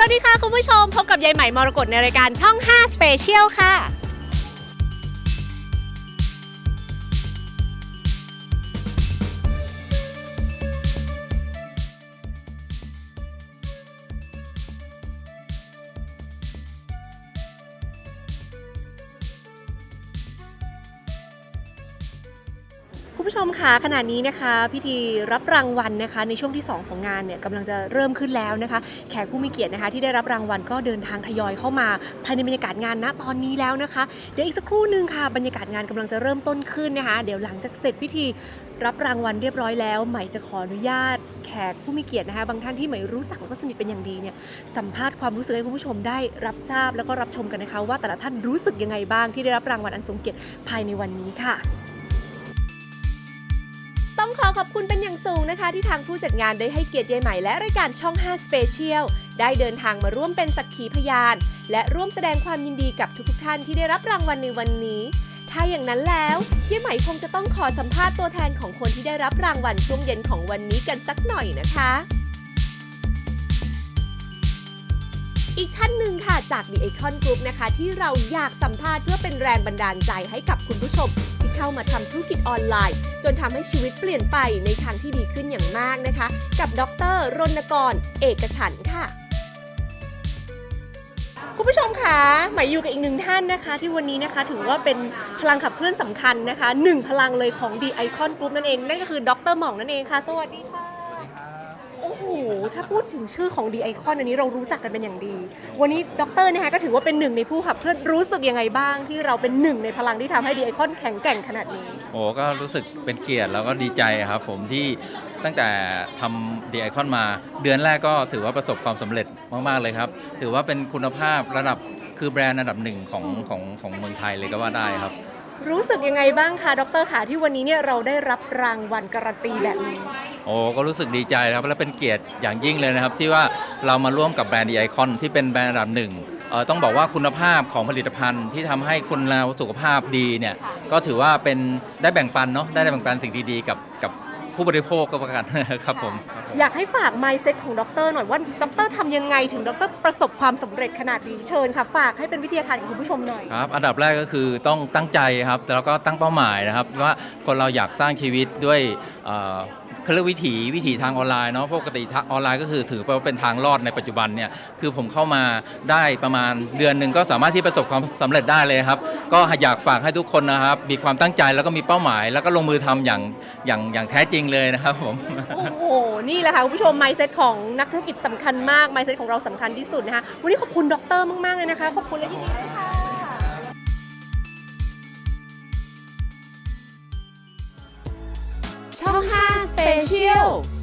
สวัสดีค่ะคุณผู้ชม พบกับยายใหม่มรกตในรายการช่อง 5 Special ค่ะ คุณผู้ชมคะขณะนี้นะคะ พิธีรับรางวัลนะคะ ในช่วงที่ 2 ของงานเนี่ยกำลังจะเริ่มขึ้นแล้วนะคะ แขกผู้มีเกียรตินะคะ ที่ได้รับรางวัลก็เดินทางทยอยเข้ามาภายในบรรยากาศงานณตอนนี้แล้วนะคะ เดี๋ยวอีกสักครู่หนึ่งค่ะบรรยากาศงานกำลังจะเริ่มต้นขึ้นนะคะ เดี๋ยวหลังจากเสร็จพิธีรับรางวัลเรียบร้อยแล้วใหม่จะขออนุญาต แขกผู้มีเกียรตินะคะ บางท่านที่ใหม่รู้จักแล้วก็สนิทเป็นอย่างดีเนี่ยสัมภาษณ์ความรู้สึกให้คุณผู้ชมได้รับทราบแล้วก็รับชมกันนะคะ ว่าแต่ละท่านรู้สึกยังไงบ้างที่ได้รับรางวัลอันทรงเกียรติภายในวันนี้ค่ะ ต้องขอขอบคุณเป็นอย่างสูงนะคะ ที่ทางผู้จัดงานได้ให้เกียรติยายใหม่และรายการช่อง 5 Special ได้เดินทางมาร่วมเป็นสักขีพยาน และร่วมแสดงความยินดีกับทุกๆท่านที่ได้รับรางวัลในวันนี้ ถ้าอย่างนั้นแล้วยายใหม่คงจะต้องขอสัมภาษณ์ตัวแทนของคนที่ได้รับรางวัลช่วงเย็นของวันนี้กันสักหน่อยนะคะ อีกท่านหนึ่งค่ะจาก The Icon Group นะคะ ที่เราอยากสัมภาษณ์เพื่อเป็นแรงบันดาลใจให้กับคุณผู้ชม เข้ามาทำธุรกิจออนไลน์ จนทำให้ชีวิตเปลี่ยนไปในทางที่ดีขึ้นอย่างมากนะคะ กับดรรณกร เอกฉันค่ะคุณผู้ชมคะหมายอยู่กับอีกหนึ่งท่านนะคะ ที่วันนี้นะคะถือว่าเป็นพลังขับเคลื่อนสำคัญนะคะหนึ่งพลังเลยของ The Icon Group นั่นเอง นั่นก็คือดรหม่องนั่นเองค่ะ สวัสดีค่ะ โอ้โห ถ้าพูดถึงชื่อของ The Icon อันนี้เรารู้จักกันเป็นอย่างดี วันนี้ดรนะคะก็ถือว่าเป็นหนึ่งในผู้ขับเคลื่อนรู้สึกยังไงบ้าง ที่เราเป็นหนึ่งในพลังที่ทำให้ The Icon แข็งแกร่งขนาดนี้ โอ้ก็รู้สึกเป็นเกียรติแล้วก็ดีใจครับผมที่ตั้งแต่ทำดีไอคอนมา เดือนแรกก็ถือว่าประสบความสำเร็จมากๆเลยครับ ถือว่าเป็นคุณภาพระดับคือแบรนด์อันดับหนึ่งของของของเมืองไทยเลยก็ว่าได้ครับ รู้สึกยังไงบ้างคะดรค่ะที่วันนี้เนี่ยเราได้รับรางวัลการันตีแบบนี้ โอ้ก็รู้สึกดีใจนะครับและเป็นเกียรติอย่างยิ่งเลยนะครับ ที่ว่าเรามาร่วมกับแบรนด์ดีไอคอนที่เป็นแบรนด์อันดับหนึ่งเอ่อต้องบอกว่าคุณภาพของผลิตภัณฑ์ที่ทำให้คนเราสุขภาพดีเนี่ยก็ถือว่าเป็นได้แบ่งปันเนาะได้แบ่งปันสิ่งดีๆกับกับผู้บริโภคก็แล้วกันครับผมครับผม อยากให้ฝาก mindset ของดรหน่อยว่าดรทำยังไงถึงดรประสบความสำเร็จขนาดนี้เชิญค่ะ ฝากให้เป็นวิทยาทานกับคุณผู้ชมหน่อย ครับอันดับแรกก็คือต้องตั้งใจครับแล้วก็ตั้งเป้าหมายนะครับว่าคนเราอยากสร้างชีวิตด้วยเอ่อ เขาเรียกวิถีวิถีทางออนไลน์เนาะปกติทางออนไลน์ก็คือถือว่าเป็นทางรอดในปัจจุบันเนี่ยคือผมเข้ามาได้ประมาณเดือนหนึ่งก็สามารถที่ประสบความสำเร็จได้เลยครับ ก็อยากฝากให้ทุกคนนะครับ มีความตั้งใจแล้วก็มีเป้าหมาย แล้วก็ลงมือทำอย่างอย่างอย่างแท้จริงเลยนะครับผม โอ้โห นี่แหละค่ะคุณผู้ชม mindset ของนักธุรกิจสำคัญมาก mindset ของเราสำคัญที่สุดนะคะ วันนี้ขอบคุณดรมาก ๆ เลยนะคะ ขอบคุณและยินดีด้วยค่ะช่อง 5 Chill.